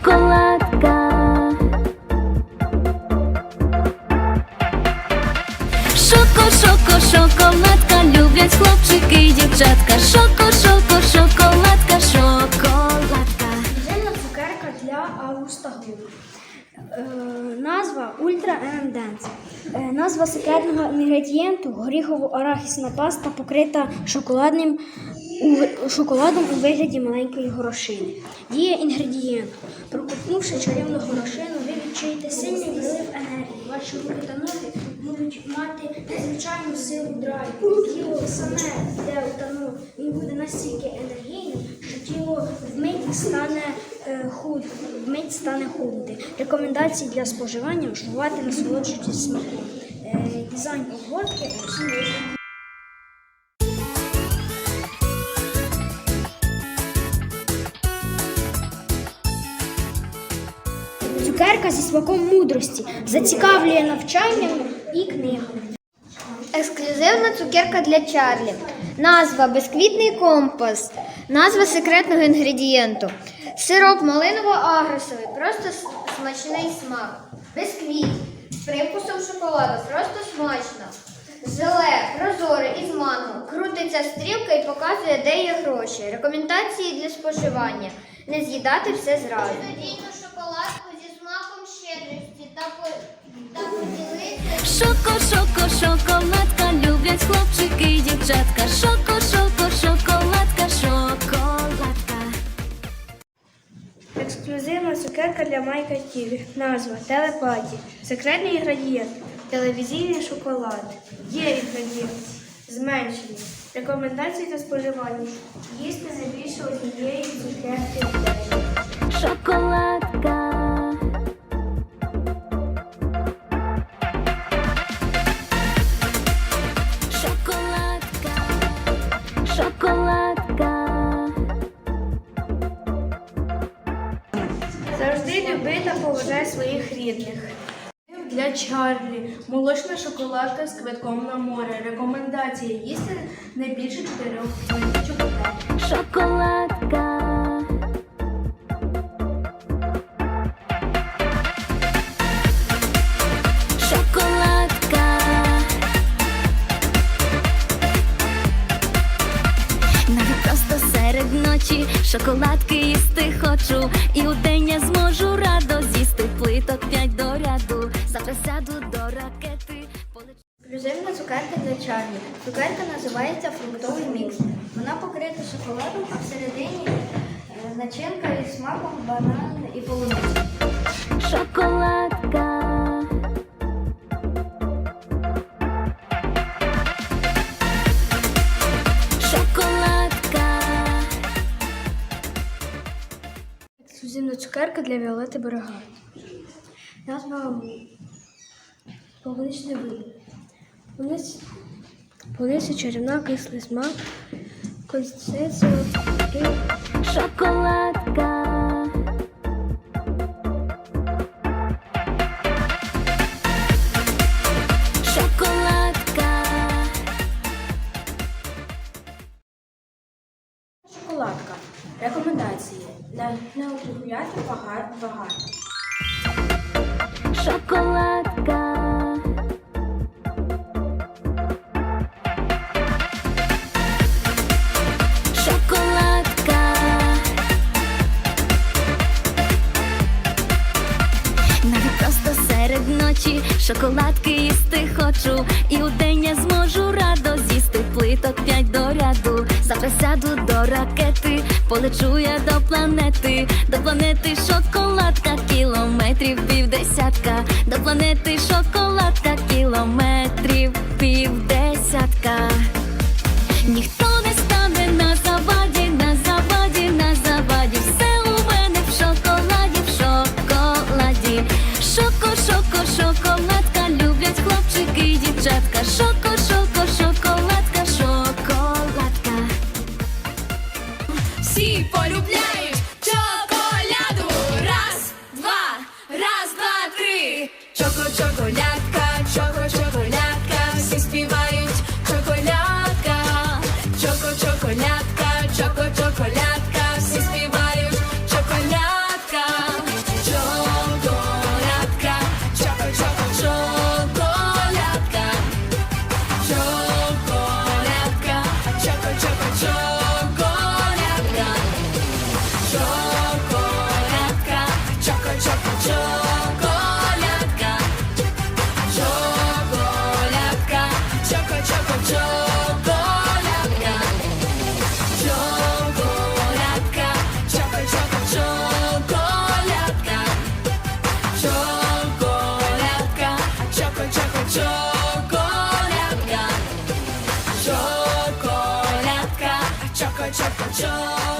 шоколадка. Шоко, шоко, шоколадка, люблять хлопчики і дівчатка. Шоко, шоко, шоколадка, шоколадка. Зельна цукерка для Августа Глу. Е, назва Ультра M&M's. Е, назва секретного інгредієнту горіхово-арахісна паста покрита шоколадним у, шоколадом у вигляді маленької горошини. Дія інгредієнту. Проковтнувши чарівну горошину, ви відчуєте сильний вилив енергії. Ваші руки та ноги будуть мати незвичайну силу драйву. Тіло саме йде у. Він буде настільки енергійним, що тіло вмить стане е, худ, вмить стане худнути. Рекомендації для споживання вживати насолоджуючись смаком. Е, дизайн обгортки Цукерка зі смаком мудрості зацікавлює навчанням і книгами. Ексклюзивна цукерка для Чарлі. Назва Безквітний компас. Назва секретного інгредієнту. Сироп малиново-агресовий, просто смачний смак. Бисквіт з привкусом шоколаду, просто смачно. Желе, прозоре із манго. Крутиться стрілка і показує, де є гроші. Рекомендації для споживання. Не з'їдати все зразу. Шоколадку зі щедрості та, та поділитися. Шоко, шоко, шоколадка, люблять хлопчики і дівчатка. Шоко, шоко, шоколадка, шоколадка. Ексклюзивна цукерка для Майка Ківі. Назва телепаті. Секретний інгредієнт. Телевізійний шоколад. Є інгредієнт. Зменшені. Рекомендації для споживання. Їсти не більше однієї цукерки в день. Шоколадка. Поважай своїх рідних. Для Чарлі. Молочна шоколадка з квитком на море. Рекомендація їсти не більше чотирьох день. Шоколадка. Шоколадка. Навіть просто серед ночі шоколадки їсти хочу. І у день я зможу ряду. До ракети. Ексклюзивна цукерка для Чарлі. Цукерка називається фруктовий мікс. Вона покрита шоколадом, а всередині е, начинка із смаком банан і полуниці. Шоколадка. Шоколадка. Ексклюзивна цукерка для Віолети Берегард. Назва полуничний вибір. Полуниць- Полуниця чарівна, кислий смак, консистенція при- Шоколадка. Шоколадка. шоколадка. Рекомендації. Не, не употребляти багато. багато. Шоколадка. Просто серед ночі шоколадки їсти хочу. І у день я зможу радо з'їсти плиток п'ять до ряду. Завтра сяду до ракети, полечу я до планети, до планети шоколадка, кілометрів півдесятка, до планети шоколадка, кілометрів півдесятка. searching for.